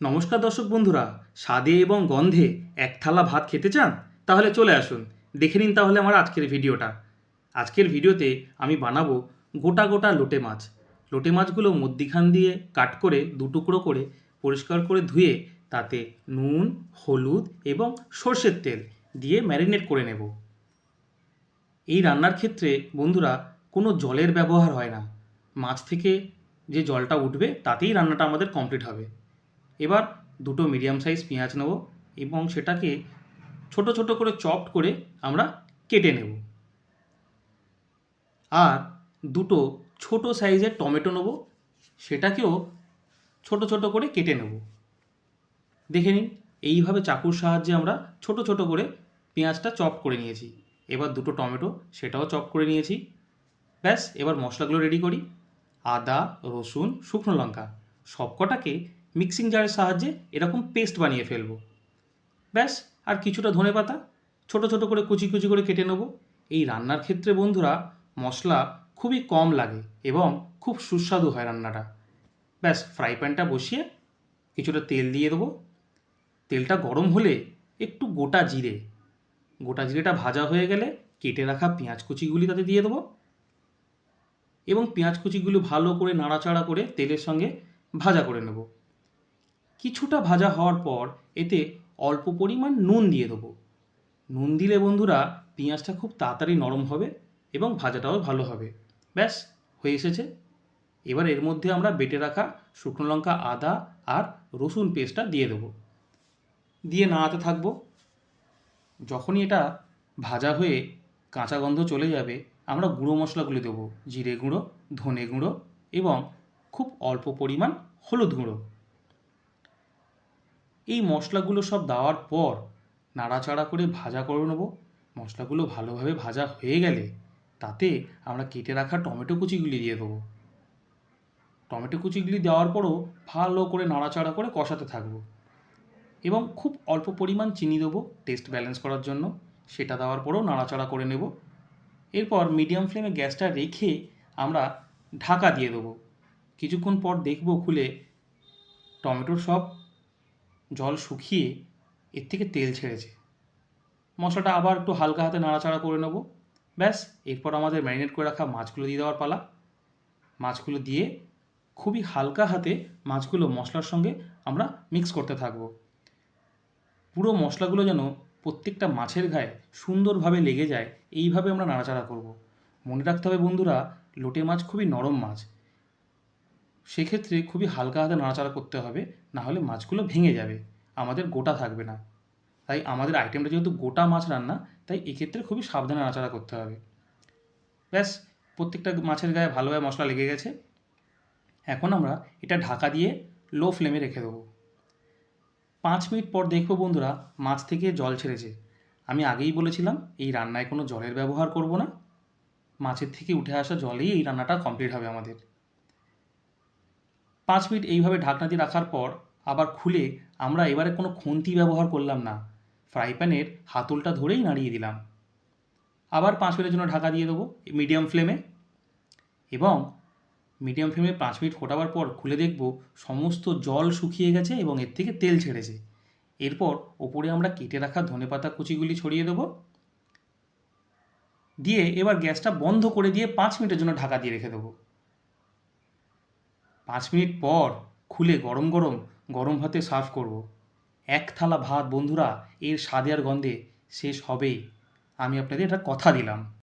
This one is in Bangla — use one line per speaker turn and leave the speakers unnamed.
নমস্কার দর্শক বন্ধুরা, স্বাদে এবং গন্ধে এক থালা ভাত খেতে চান? তাহলে চলে আসুন, দেখে নিন তাহলে আমার আজকের ভিডিওটা। আজকের ভিডিওতে আমি বানাবো গোটা গোটা লোটে মাছ। লোটে মাছগুলো মধ্যিখান দিয়ে কাট করে, দু টুকরো করে পরিষ্কার করে ধুয়ে তাতে নুন, হলুদ এবং সর্ষের তেল দিয়ে ম্যারিনেট করে নেব। এই রান্নার ক্ষেত্রে বন্ধুরা কোনো জলের ব্যবহার হয় না। মাছ থেকে যে জলটা উঠবে, তাতেই রান্নাটা আমাদের কমপ্লিট হবে। এবার দুটো মিডিয়াম সাইজ পেঁয়াজ নেব এবং সেটাকে ছোট ছোট করে চপড করে আমরা কেটে নেব। আর দুটো ছোট সাইজের টমেটো নেব, সেটাকেও ছোট ছোট করে কেটে নেব। দেখে নিন, এইভাবে চাকুর সাহায্যে আমরা ছোট ছোট করে পেঁয়াজটা চপ করে নিয়েছি। এবার দুটো টমেটো, সেটাও চপ করে নিয়েছি। ব্যাস, এবার মশলাগুলো রেডি করি। আদা, রসুন, শুকনো লঙ্কা, সবকটাকে মিক্সিং জারের সাহায্যে এরকম পেস্ট বানিয়ে ফেলব। ব্যাস, আর কিছুটা ধনে পাতা, ছোট ছোট করে কুচি কুচি করে কেটে নেব। এই রান্নার ক্ষেত্রে বন্ধুরা, মশলা খুবই কম লাগে এবং খুব সুস্বাদু হয় রান্নাটা। ব্যাস ফ্রাই প্যানটা বসিয়ে কিছুটা তেল দিয়ে দেবো। তেলটা গরম হলে একটু গোটা জিরে। গোটা জিরেটা ভাজা হয়ে গেলে কেটে রাখা পেঁয়াজ কুচিগুলি তাতে দিয়ে দেবো। এবং পেঁয়াজ কুচিগুলো ভালো করে নাড়াচাড়া করে তেলের সঙ্গে ভাজা করে নেব। কিছুটা ভাজা হওয়ার পর এতে অল্প পরিমাণ নুন দিয়ে দেবো। নুন দিলে বন্ধুরা পেঁয়াজটা খুব তাড়াতাড়ি নরম হবে এবং ভাজাটাও ভালো হবে। ব্যাস, হয়ে এসেছে। এবার এর মধ্যে আমরা বেটে রাখা শুকনো লঙ্কা, আদা আর রসুন পেস্টটা দিয়ে দেবো। দিয়ে নাড়াতে থাকব। যখনই এটা ভাজা হয়ে কাঁচা গন্ধ চলে যাবে, আমরা গুঁড়ো মশলাগুলো দেবো। জিরে গুঁড়ো, ধনে গুঁড়ো এবং খুব অল্প পরিমাণ হলুদ গুঁড়ো। এই মশলাগুলো সব দেওয়ার পর নাড়াচাড়া করে ভাজা করে নেব। মশলাগুলো ভালোভাবে ভাজা হয়ে গেলে তাতে আমরা কেটে রাখা টমেটো কুচিগুলি দিয়ে দেবো। টমেটো কুচিগুলি দেওয়ার পরও ভালো করে নাড়াচাড়া করে কষাতে থাকব এবং খুব অল্প পরিমাণ চিনি দেবো টেস্ট ব্যালেন্স করার জন্য। সেটা দেওয়ার পরেও নাড়াচাড়া করে নেব। এরপর মিডিয়াম ফ্লেমে গ্যাসটা রেখে আমরা ঢাকা দিয়ে দেবো। কিছুক্ষণ পর দেখব খুলে টমেটোর সব জল শুকিয়ে এর থেকে তেল ছেড়েছে। মশলাটা আবার একটু হালকা হাতে নাড়াচাড়া করে নেব। ব্যাস, এরপর আমাদের ম্যারিনেট করে রাখা মাছগুলো দিয়ে দেওয়ার পালা। মাছগুলো দিয়ে খুবই হালকা হাতে মাছগুলো মশলার সঙ্গে আমরা মিক্স করতে থাকব। পুরো মশলাগুলো যেন প্রত্যেকটা মাছের গায়ে সুন্দরভাবে লেগে যায়, এইভাবে আমরা নাড়াচাড়া করব। মনে রাখতে হবে বন্ধুরা, লোটে মাছ খুবই নরম মাছ। সেক্ষেত্রে খুবই হালকা হাতে নাড়াচাড়া করতে হবে, না হলে মাছগুলো ভেঙে যাবে। আমাদের গোটা থাকবে না। তাই আমাদের আইটেমটা যেহেতু গোটা মাছ রান্না, তাই এক্ষেত্রে খুবই সাবধানে নাড়াচাড়া করতে হবে। ব্যাস, প্রত্যেকটা মাছের গায়ে ভালোভাবে মশলা লেগে গেছে। এখন আমরা এটা ঢাকা দিয়ে লো ফ্লেমে রেখে দেবো। পাঁচ মিনিট পর দেখব বন্ধুরা, মাছ থেকে জল ছেড়েছে। আমি আগেই বলেছিলাম, এই রান্নায় কোনো জলের ব্যবহার করব না। মাছের থেকে উঠে আসা জলেই এই রান্নাটা কমপ্লিট হবে আমাদের। পাঁচ মিনিট এইভাবে ঢাকনা দিয়ে রাখার পর আবার খুলে আমরা এবারে কোনো খুন্তি ব্যবহার করলাম না। ফ্রাই প্যানের হাতলটা ধরেই নাড়িয়ে দিলাম। আবার পাঁচ মিনিটের জন্য ঢাকা দিয়ে দেবো মিডিয়াম ফ্লেমে। এবং মিডিয়াম ফ্লেমে পাঁচ মিনিট ফোটাবার পর খুলে দেখব সমস্ত জল শুকিয়ে গেছে এবং এর থেকে তেল ছেড়েছে। এরপর ওপরে আমরা কেটে রাখা ধনেপাতা কুচিগুলি ছড়িয়ে দেবো। দিয়ে এবার গ্যাসটা বন্ধ করে দিয়ে পাঁচ মিনিটের জন্য ঢাকা দিয়ে রেখে দেবো। পাঁচ মিনিট পর খুলে গরম গরম গরম ভাতে সার্ভ করব। এক থালা ভাত, বন্ধুরা, এর স্বাদে আর গন্ধে শেষ হবেই। আমি আপনাদের এটা কথা দিলাম।